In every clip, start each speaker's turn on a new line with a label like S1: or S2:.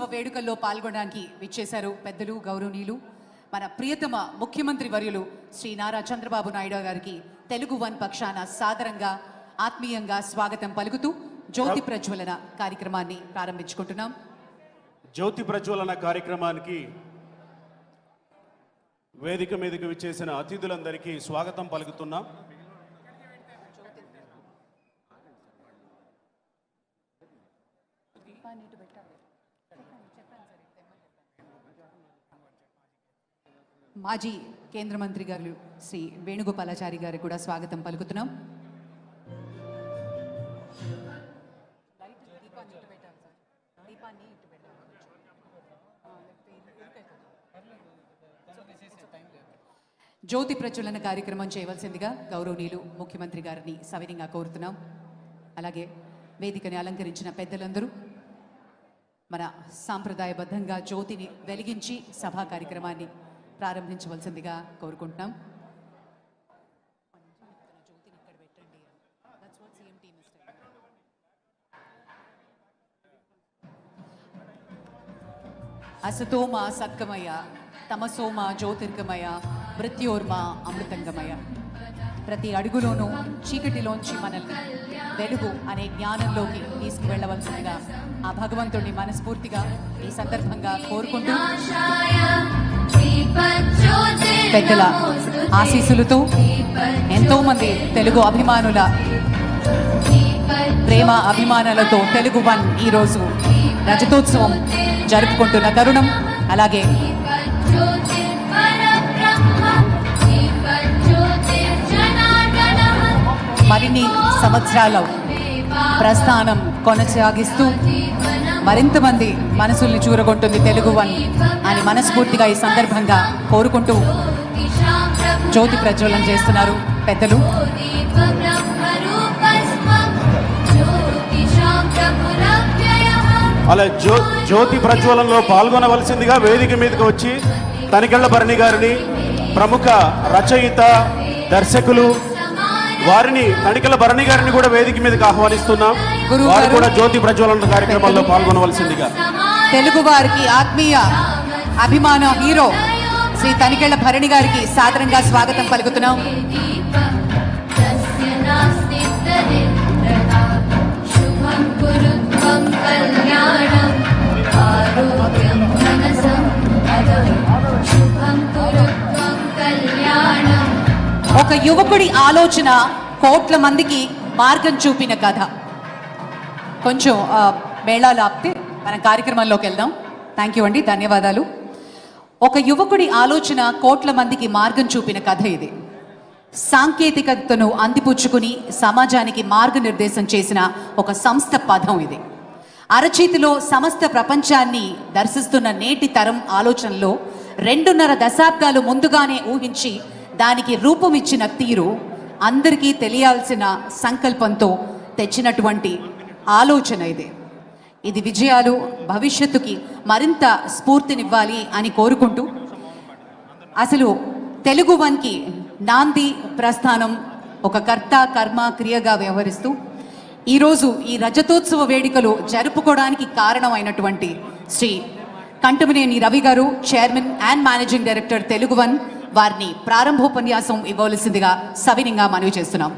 S1: రజతోత్సవ వేడుకల్లో పాల్గొనడానికి విచ్చేశారు పెద్దలు గౌరవనీయులు. మన ప్రియతమ ముఖ్యమంత్రి వర్యులు శ్రీ నారా చంద్రబాబు నాయుడు గారికి తెలుగు వన్ పక్షాన సాదరంగా ఆత్మీయంగా స్వాగతం పలుకుతూ జ్యోతి ప్రజ్వలన కార్యక్రమాన్ని ప్రారంభించుకుంటున్నాం.
S2: జ్యోతి ప్రజ్వలన కార్యక్రమానికి వేదిక మీదకి విచ్చేసిన అతిథులందరికీ స్వాగతం పలుకుతున్నాం.
S1: మాజీ కేంద్ర మంత్రి గారు శ్రీ వేణుగోపాలాచారి గారికి కూడా స్వాగతం పలుకుతున్నాం. జ్యోతి ప్రచులన కార్యక్రమం చేయవలసిందిగా గౌరవనీయులు ముఖ్యమంత్రి గారిని సవినీయంగా కోరుతున్నాం. అలాగే వేదికని అలంకరించిన పెద్దలందరూ మన సాంప్రదాయబద్ధంగా జ్యోతిని వెలిగించి సభా కార్యక్రమాన్ని ప్రారంభించవలసిందిగా కోరుకుంటున్నాం. అసతోమ సత్కమయ తమసోమ జ్యోతిర్గమయ మృత్యోర్మ అమృతంగమయ. ప్రతి అడుగులోనూ చీకటిలోంచి మనల్ని వెలుగు అనే జ్ఞానంలోకి తీసుకువెళ్ళవలసిందిగా ఆ భగవంతుడిని మనస్ఫూర్తిగా ఈ సందర్భంగా కోరుకుంటూ పెద్దల ఆశీస్సులతో ఎంతో మంది తెలుగు అభిమానుల ప్రేమ అభిమానాలతో తెలుగు వన్ ఈరోజు రజతోత్సవం జరుపుకుంటున్న తరుణం. అలాగే మరిన్ని సంవత్సరాల ప్రస్థానం కొనసాగిస్తూ మరింత మంది మనసుల్ని చూరగొంటుంది తెలుగు వన్ అని మనస్ఫూర్తిగా ఈ సందర్భంగా కోరుకుంటూ జ్యోతి ప్రజ్వలన చేస్తున్నారు పెద్దలు.
S2: అలా జ్యో జ్యోతి ప్రజ్వలనలో పాల్గొనవలసిందిగా వేదిక మీదకి వచ్చి తనికెళ్ళ భరణి గారిని ప్రముఖ రచయిత దర్శకులు వారిని తనికెళ్ళ భరణి గారిని కూడా వేదిక మీదకి ఆహ్వానిస్తున్నాం. వారు. కూడా జ్యోతి ప్రజ్వలన కార్యక్రమంలో పాల్గొనవలసిందిగా
S1: తెలుగు వారికి ఆత్మీయ అభిమాన హీరో శ్రీ తనికెళ్ళ భరణి గారికి సాదరంగా స్వాగతం పలుకుతున్నాం ఒక యువకుడి ఆలోచన కోట్ల మందికి మార్గం చూపిన కథ కొంచెం మేళాలు ఆపితే మన కార్యక్రమంలోకి వెళ్దాం. థ్యాంక్ యూ అండి. ధన్యవాదాలు. ఒక యువకుడి ఆలోచన కోట్ల మందికి మార్గం చూపిన కథ ఇది. సాంకేతికతను అందిపుచ్చుకుని సమాజానికి మార్గనిర్దేశం చేసిన ఒక సంస్థ పదం ఇది. అరచేతిలో సమస్త ప్రపంచాన్ని దర్శిస్తున్న నేటి తరం ఆలోచనలో రెండున్నర దశాబ్దాలు ముందుగానే ఊహించి దానికి రూపం ఇచ్చిన తీరు అందరికీ తెలియాల్సిన సంకల్పంతో తెచ్చినటువంటి ఆలోచన ఇది. ఇది విజయాలు భవిష్యత్తుకి మరింత స్ఫూర్తినివ్వాలి అని కోరుకుంటూ అసలు తెలుగు వన్కి నాంది ప్రస్థానం ఒక కర్త కర్మ క్రియగా వ్యవహరిస్తూ ఈరోజు ఈ రజతోత్సవ వేడుకలు జరుపుకోవడానికి కారణమైనటువంటి శ్రీ కంటమినేని రవి గారు chairman and managing director Telugu one వారిని ప్రారంభోపన్యాసం ఇవ్వవలసిందిగా సవినింగా మనవి చేస్తున్నాం.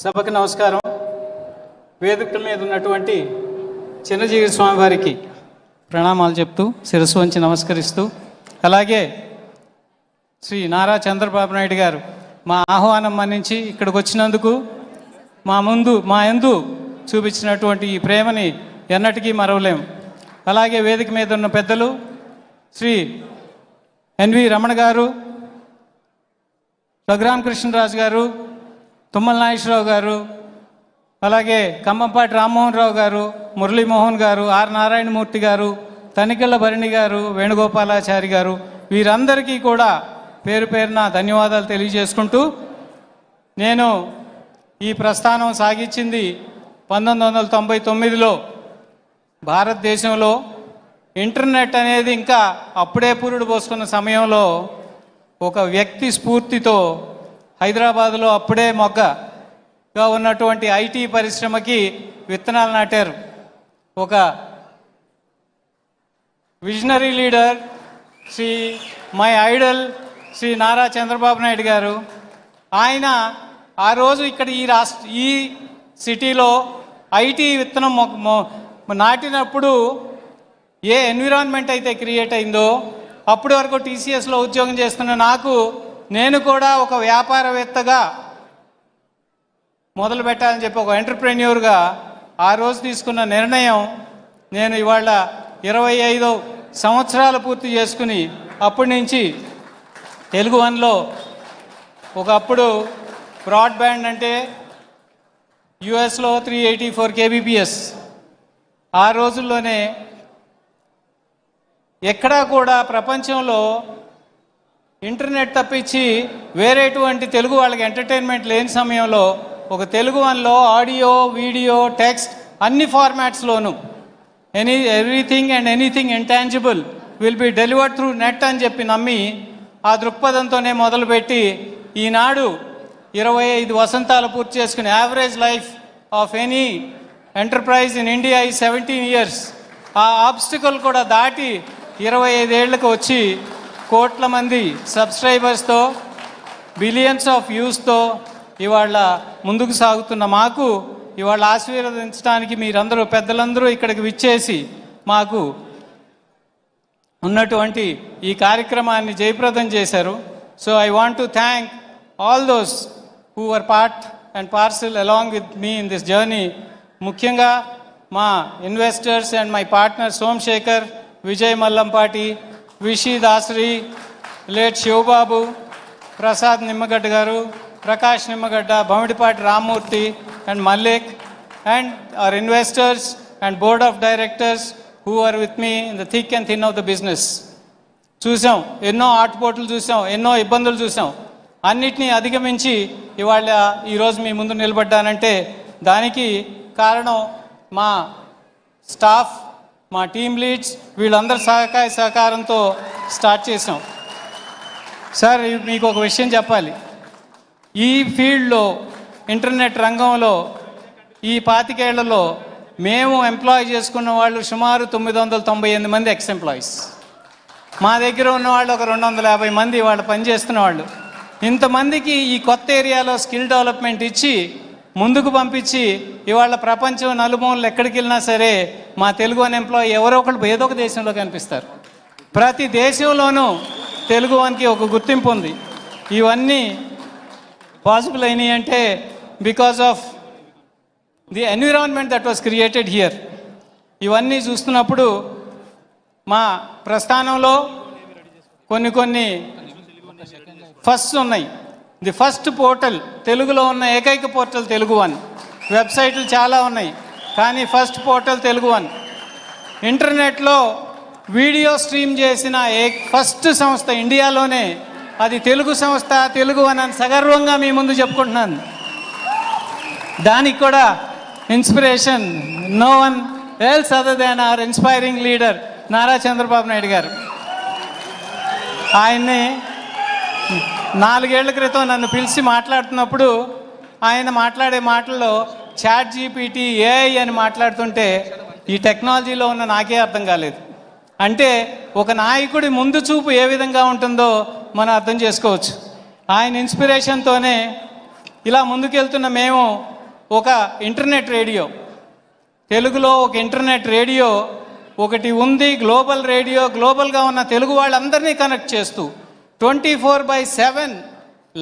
S3: సభకు నమస్కారం. వేదిక మీద ఉన్నటువంటి చిన్నజీవి స్వామివారికి ప్రణామాలు చెప్తూ శిరస్సు వంచి నమస్కరిస్తూ అలాగే శ్రీ నారా చంద్రబాబు నాయుడు గారు మా ఆహ్వానం మన్నించి ఇక్కడికి వచ్చినందుకు మా ముందు మా యందు చూపించినటువంటి ఈ ప్రేమని ఎన్నటికీ మరవలేము అలాగే వేదిక మీద ఉన్న పెద్దలు శ్రీ ఎన్వి రమణ గారు రఘురామకృష్ణరాజు గారు తుమ్మల నాగేశ్వరరావు గారు అలాగే ఖమ్మంపాటి రామ్మోహన్ రావు గారు మురళీమోహన్ గారు ఆర్ నారాయణమూర్తి గారు తనికెళ్ళ భరణి గారు వేణుగోపాలాచారి గారు వీరందరికీ కూడా పేరు పేరున ధన్యవాదాలు తెలియజేసుకుంటూ నేను ఈ ప్రస్థానం సాగించింది పంతొమ్మిది వందల తొంభై తొమ్మిదిలో భారతదేశంలో ఇంటర్నెట్ అనేది ఇంకా అప్పుడే పురుడు పోసుకున్న సమయంలో ఒక వ్యక్తి స్ఫూర్తితో హైదరాబాద్లో అప్పుడే మొగ్గగా ఉన్నటువంటి ఐటీ పరిశ్రమకి విత్తనాలు నాటారు. ఒక visionary leader Shri my idol Shri Nara Chandrababu Naidu గారు. ఆయన ఆ రోజు ఇక్కడ ఈ రాష్ట్ర ఈ సిటీలో ఐటీ విత్తనం మొ- నాటినప్పుడు ఏ ఎన్విరాన్మెంట్ అయితే క్రియేట్ అయిందో అప్పటి వరకు టీసీఎస్లో ఉద్యోగం చేస్తున్న నాకు నేను కూడా ఒక వ్యాపారవేత్తగా మొదలు పెట్టాలని చెప్పి ఒక ఎంటర్ప్రెన్యూర్గా ఆ రోజు తీసుకున్న నిర్ణయం నేను ఇవాళ ఇరవై ఐదు సంవత్సరాలు పూర్తి చేసుకుని అప్పటి నుంచి తెలుగు వన్లో ఒకప్పుడు బ్రాడ్బ్యాండ్ అంటే యుఎస్లో త్రీ ఎయిటీ ఫోర్ కేబీపీఎస్. ఆ రోజుల్లోనే ఎక్కడా కూడా ప్రపంచంలో ఇంటర్నెట్ తప్పించి వేరేటువంటి తెలుగు వాళ్ళకి ఎంటర్టైన్మెంట్ లేని సమయంలో ఒక తెలుగు వన్లో ఆడియో వీడియో టెక్స్ట్ అన్ని ఫార్మాట్స్లోనూ any everything and anything intangible will be delivered through net అని చెప్పి నమ్మి ఆ దృక్పథంతోనే మొదలుపెట్టి ఈనాడు ఇరవై ఐదు వసంతాలు పూర్తి చేసుకుని average life of any enterprise in India ఈ సెవెంటీన్ ఇయర్స్ ఆ ఆబ్స్టికల్ కూడా దాటి ఇరవై ఐదేళ్ళకు వచ్చి కోట్ల మంది సబ్స్క్రైబర్స్తో బిలియన్స్ ఆఫ్ వ్యూస్తో ఇవాళ ముందుకు సాగుతున్న మాకు ఇవాళ ఆశీర్వదించడానికి మీరందరూ పెద్దలందరూ ఇక్కడికి విచ్చేసి మాకు ఉన్నటువంటి ఈ కార్యక్రమాన్ని జయప్రదం చేశారు. So I want to thank all those who are part and parcel along with me in this journey ముఖ్యంగా మా investors and my partner Somashekar Vijay Mallampati Vishi Dasari late Sivababu Prasad Nimmagadda గారు Prakash Nimmagadda Bhamidipati Rammurthy and Mallik and our investors and board of directors who are with me in the thick and thin of the business చూసాం ఎన్నో ఆటుపోట్లు చూసాం ఎన్నో ఇబ్బందులు చూసాం. అన్నిటినీ అధిగమించి ఇవాళ ఈరోజు మీ ముందు నిలబడ్డానంటే దానికి కారణం మా స్టాఫ్ మా టీమ్ లీడ్స్ వీళ్ళందరి సహకార సహకారంతో స్టార్ట్ చేసాం సార్ మీకు ఒక విషయం చెప్పాలి. ఈ ఫీల్డ్లో ఇంటర్నెట్ రంగంలో ఈ పాతికేళ్ళలో మేము ఎంప్లాయ్ చేసుకున్న వాళ్ళు సుమారు తొమ్మిది వందల తొంభై ఎనిమిది మంది ఎక్స్ ఎంప్లాయీస్ మా దగ్గర ఉన్న వాళ్ళు ఒక రెండు వందల యాభై మంది వాళ్ళు పనిచేస్తున్న వాళ్ళు. ఇంతమందికి ఈ కొత్త ఏరియాలో స్కిల్ డెవలప్మెంట్ ఇచ్చి ముందుకు పంపించి ఇవాళ ప్రపంచం నలుమూలలు ఎక్కడికి వెళ్ళినా సరే మా తెలుగు అని ఎంప్లాయీ ఎవరో ఒకళ్ళు ఏదో ఒక దేశంలో కనిపిస్తారు. ప్రతి దేశంలోనూ తెలుగు వానికి ఒక గుర్తింపు ఉంది. ఇవన్నీ పాసిబుల్ అయినాయి అంటే because of the environment that was created here ఇవన్నీ చూస్తున్నప్పుడు మా ప్రస్థానంలో కొన్ని కొన్ని ఫస్ట్ ఉన్నాయి. ది ఫస్ట్ పోర్టల్ తెలుగులో ఉన్న ఏకైక పోర్టల్ తెలుగు వన్. వెబ్సైట్లు చాలా ఉన్నాయి కానీ ఫస్ట్ పోర్టల్ తెలుగు వన్. ఇంటర్నెట్లో వీడియో స్ట్రీమ్ చేసిన ఏ ఫస్ట్ సంస్థ ఇండియాలోనే అది తెలుగు సంస్థ తెలుగు వన్ అని సగర్వంగా మీ ముందు చెప్పుకుంటున్నాను. దానికి కూడా inspiration no one else other than our inspiring leader Nara Chandrababu Naidu గారు. ఆయన్ని నాలుగేళ్ళ క్రితం నన్ను పిలిచి మాట్లాడుతున్నప్పుడు ఆయన మాట్లాడే మాటల్లో చాట్ జీపీటీ ఏఐ అని మాట్లాడుతుంటే ఈ టెక్నాలజీలో ఉన్న నాకే అర్థం కాలేదు. అంటే ఒక నాయకుడి ముందు చూపు ఏ విధంగా ఉంటుందో మనం అర్థం చేసుకోవచ్చు. ఆయన ఇన్స్పిరేషన్తోనే ఇలా ముందుకెళ్తున్న మేము ఒక ఇంటర్నెట్ రేడియో తెలుగులో ఒక ఇంటర్నెట్ రేడియో ఒకటి ఉంది గ్లోబల్ రేడియో గ్లోబల్గా ఉన్న తెలుగు వాళ్ళందరినీ కనెక్ట్ చేస్తూ twenty four by seven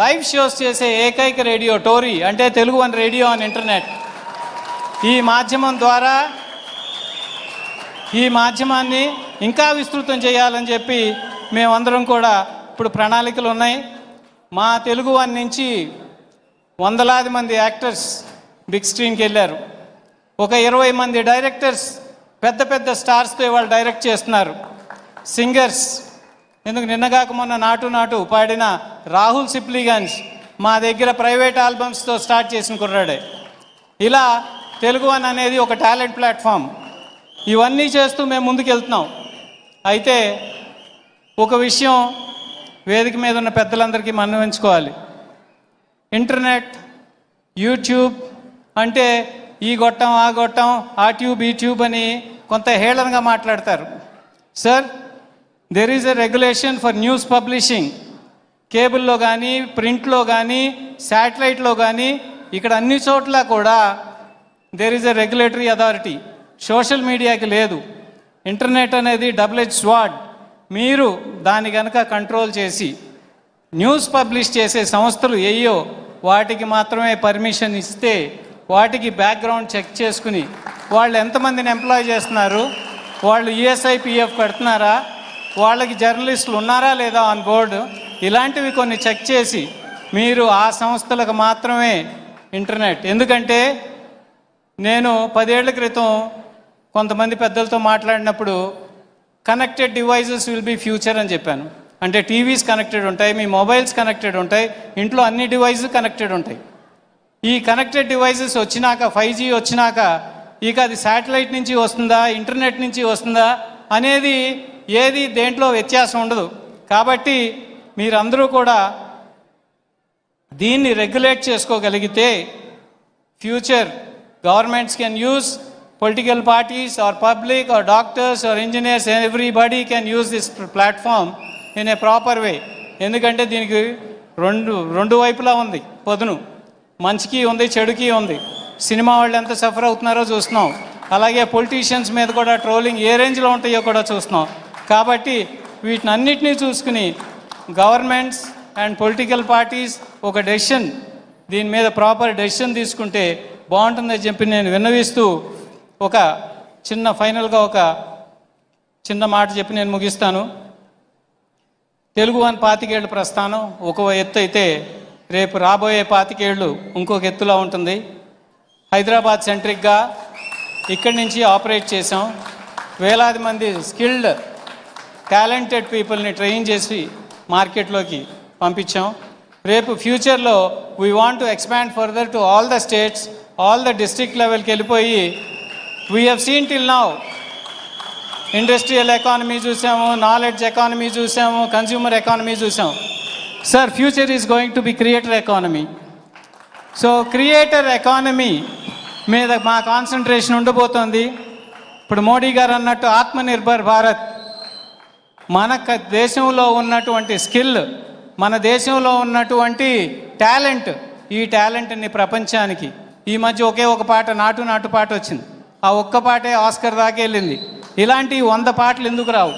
S3: live shows చేసే ఏకైక రేడియో టోరీ అంటే Telugu one radio on internet. ఈ మాధ్యమం ద్వారా ఈ మాధ్యమాన్ని ఇంకా విస్తృతం చేయాలని చెప్పి మేమందరం కూడా ఇప్పుడు ప్రణాళికలు ఉన్నాయి. మా తెలుగు వన్ నుంచి వందలాది మంది యాక్టర్స్ బిగ్ స్క్రీన్కి వెళ్ళారు. ఒక ఇరవై మంది డైరెక్టర్స్ పెద్ద పెద్ద స్టార్స్తో ఇవాళ డైరెక్ట్ చేస్తున్నారు. సింగర్స్ ఎందుకు నిన్నగాక మొన్న నాటు నాటు పాడిన రాహుల్ సిప్లిగన్స్ మా దగ్గర ప్రైవేట్ ఆల్బమ్స్తో స్టార్ట్ చేసిన కుర్రాడే. ఇలా తెలుగు వన్ అనేది ఒక టాలెంట్ ప్లాట్ఫామ్. ఇవన్నీ చేస్తూ మేము ముందుకెళ్తున్నాం. అయితే ఒక విషయం వేదిక మీద ఉన్న పెద్దలందరికీ మన్నవించుకోవాలి ఇంటర్నెట్ యూట్యూబ్ అంటే ఈ గొట్టం ఆ గొట్టం ఆ ట్యూబ్ ఈ ట్యూబ్ అని కొంత హేళనగా మాట్లాడతారు. Sir there is a regulation for news publishing కేబుల్లో కానీ ప్రింట్లో కానీ శాటిలైట్లో కానీ ఇక్కడ అన్ని చోట్ల కూడా there is a regulatory authority social మీడియాకి లేదు. ఇంటర్నెట్ అనేది డబుల్ హెచ్ స్వాడ్ మీరు దాన్ని కనుక కంట్రోల్ చేసి న్యూస్ పబ్లిష్ చేసే సంస్థలు ఏయో వాటికి మాత్రమే పర్మిషన్ ఇస్తే వాటికి బ్యాక్గ్రౌండ్ చెక్ చేసుకుని వాళ్ళు ఎంతమందిని ఎంప్లాయ్ చేస్తున్నారు? వాళ్ళు ఈఎస్ఐ పిఎఫ్ కడుతున్నారా? వాళ్ళకి జర్నలిస్టులు ఉన్నారా లేదా ఆన్ బోర్డు ఇలాంటివి కొన్ని చెక్ చేసి మీరు ఆ సంస్థలకు మాత్రమే ఇంటర్నెట్ ఎందుకంటే నేను పదేళ్ళ క్రితం కొంతమంది పెద్దలతో మాట్లాడినప్పుడు connected devices will be future అని చెప్పాను. అంటే టీవీస్ కనెక్టెడ్ ఉంటాయి మీ మొబైల్స్ కనెక్టెడ్ ఉంటాయి ఇంట్లో అన్ని డివైజెస్ కనెక్టెడ్ ఉంటాయి. ఈ కనెక్టెడ్ డివైజెస్ వచ్చినాక ఫైవ్ జీ వచ్చినాక ఇక అది శాటిలైట్ నుంచి వస్తుందా ఇంటర్నెట్ నుంచి వస్తుందా అనేది ఏది దేంట్లో వ్యత్యాసం ఉండదు. కాబట్టి మీరందరూ కూడా దీన్ని రెగ్యులేట్ చేసుకోగలిగితే future governments can use political parties or public or doctors or engineers everybody can use this platform in a proper way ఎందుకంటే దీనికి రెండు రెండు వైపులా ఉంది పొదును. మంచికి ఉంది చెడుకి ఉంది. సినిమా వాళ్ళు ఎంత సఫర్ అవుతున్నారో చూస్తున్నాం. అలాగే పొలిటీషియన్స్ మీద కూడా ట్రోలింగ్ ఏ రేంజ్లో ఉంటాయో కూడా చూస్తున్నాం. కాబట్టి వీటిని అన్నిటినీ చూసుకుని గవర్నమెంట్స్ అండ్ పొలిటికల్ పార్టీస్ ఒక డెసిషన్ దీని మీద ప్రాపర్ డెసిషన్ తీసుకుంటే బాగుంటుందని చెప్పి నేను విన్నవిస్తూ ఒక చిన్న ఫైనల్గా ఒక చిన్న మాట చెప్పి నేను ముగిస్తాను. తెలుగు అని పాతికేళ్ళు ప్రస్థానం ఒక ఎత్తు అయితే రేపు రాబోయే పాతికేళ్ళు ఇంకొక ఎత్తులో ఉంటుంది. హైదరాబాద్ సెంట్రిక్గా ఇక్కడి నుంచి ఆపరేట్ చేసాం వేలాది మంది స్కిల్డ్ టాలెంటెడ్ పీపుల్ని ట్రైన్ చేసి మార్కెట్లోకి పంపించాం. రేపు ఫ్యూచర్లో we want to expand further to all the states all the district లెవెల్కి వెళ్ళిపోయి we have seen till now industrial economy చూసాము నాలెడ్జ్ ఎకానమీ చూసాము కన్జ్యూమర్ ఎకానమీ చూసాము sir future is going to be creator economy so creator economy మీద మా concentration ఉండబోతోంది ఇప్పుడు మోడీ గారు అన్నట్టు ఆత్మనిర్భర్ భారత్. మన దేశంలో ఉన్నటువంటి స్కిల్ మన దేశంలో ఉన్నటువంటి టాలెంట్ ఈ టాలెంట్ని ప్రపంచానికి ఈ మధ్య ఒకే ఒక పాట నాటు నాటు పాట వచ్చింది. ఆ ఒక్క పాటే ఆస్కర్ దాకా వెళ్ళింది. ఇలాంటి వంద పాటలు ఎందుకు రావు?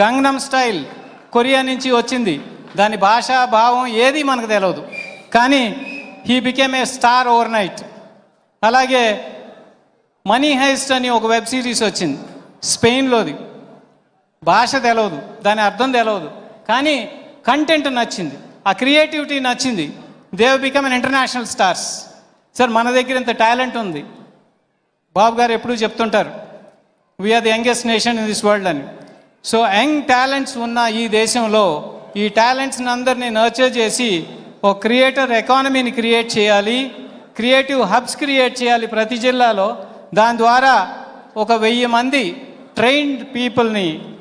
S3: గంగనం స్టైల్ కొరియా నుంచి వచ్చింది. దాని భాష భావం ఏది మనకు తెలియదు కానీ he became a star overnight. అలాగే మనీ హైస్ట్ అని ఒక వెబ్ సిరీస్ వచ్చింది స్పెయిన్లోది. భాష తెలవదు దాని అర్థం తెలవదు. కానీ కంటెంట్ నచ్చింది ఆ క్రియేటివిటీ నచ్చింది. They've become an international stars sir మన దగ్గర ఇంత టాలెంట్ ఉంది. బాబు గారు ఎప్పుడూ చెప్తుంటారు we're the youngest nation in this world అని. సో యంగ్ టాలెంట్స్ ఉన్న ఈ దేశంలో ఈ టాలెంట్స్ని అందరినీ నర్చర్ చేసి ఒక క్రియేటర్ ఎకానమీని క్రియేట్ చేయాలి. క్రియేటివ్ హబ్స్ క్రియేట్ చేయాలి ప్రతి జిల్లాలో. దాని ద్వారా ఒక వెయ్యి మంది ట్రైన్డ్ పీపుల్ని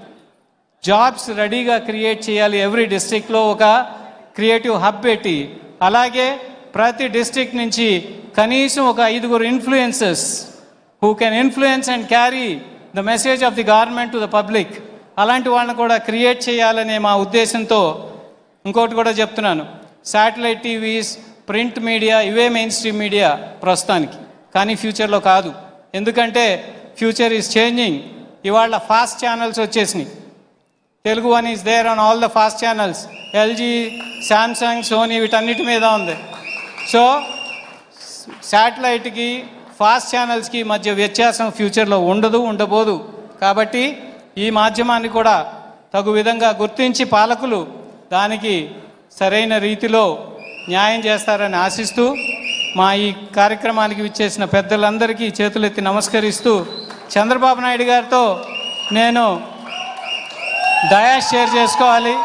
S3: జాబ్స్ రెడీగా క్రియేట్ చేయాలి ఎవ్రీ డిస్టిక్లో ఒక క్రియేటివ్ హబ్ పెట్టి. అలాగే ప్రతి డిస్టిక్ నుంచి కనీసం ఒక ఐదుగురు influences who can influence and carry the message of the government to the public. అలాంటి వాళ్ళని కూడా క్రియేట్ చేయాలనే మా ఉద్దేశంతో ఇంకోటి కూడా చెప్తున్నాను. శాటిలైట్ టీవీస్ ప్రింట్ మీడియా ఇవే మెయిన్ స్ట్రీమ్ మీడియా ప్రస్తుతానికి. కానీ ఫ్యూచర్లో కాదు. ఎందుకంటే ఫ్యూచర్ ఈజ్ చేంజింగ్. ఇవాళ ఫాస్ట్ ఛానల్స్ వచ్చేసినాయి. Telugu one is there on all the fast channels LG Samsung Sony వీటన్నిటి మీద ఉంది. సో శాటిలైట్కి ఫాస్ట్ ఛానల్స్కి మధ్య వ్యత్యాసం ఫ్యూచర్లో ఉండదు ఉండబోదు. కాబట్టి ఈ మాధ్యమాన్ని కూడా తగు విధంగా గుర్తించి పాలకులు దానికి సరైన రీతిలో న్యాయం చేస్తారని ఆశిస్తూ మా ఈ కార్యక్రమానికి విచ్చేసిన పెద్దలందరికీ చేతులెత్తి నమస్కరిస్తూ చంద్రబాబు నాయుడు గారితో నేను దయా షేర్ చేసుకోవాలి.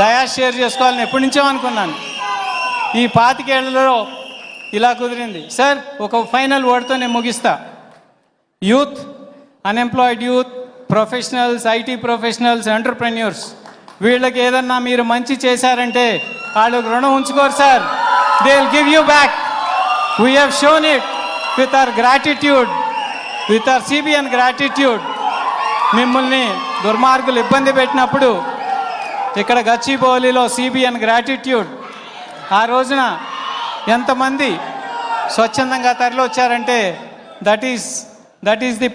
S3: దయా షేర్ చేసుకోవాలని ఎప్పటి నుంచో అనుకున్నాను. ఈ పాతికేళ్ళలో ఇలా కుదిరింది. సార్ ఒక ఫైనల్ వర్డ్తో నేను ముగిస్తా. Youth unemployed youth professionals IT professionals entrepreneurs వీళ్ళకి ఏదన్నా మీరు మంచి చేశారంటే వాళ్ళకి రుణం ఉంచుకోరు sir. They will give you back we have shown it with our gratitude with our CBN gratitude మిమ్మల్ని దుర్మార్గులు ఇబ్బంది పెట్టినప్పుడు ఇక్కడ గచ్చిబౌలిలో సిబిఎన్ గ్రాటిట్యూడ్. ఆ రోజున ఎంతమంది స్వచ్ఛందంగా తరలి వచ్చారంటే that is that is the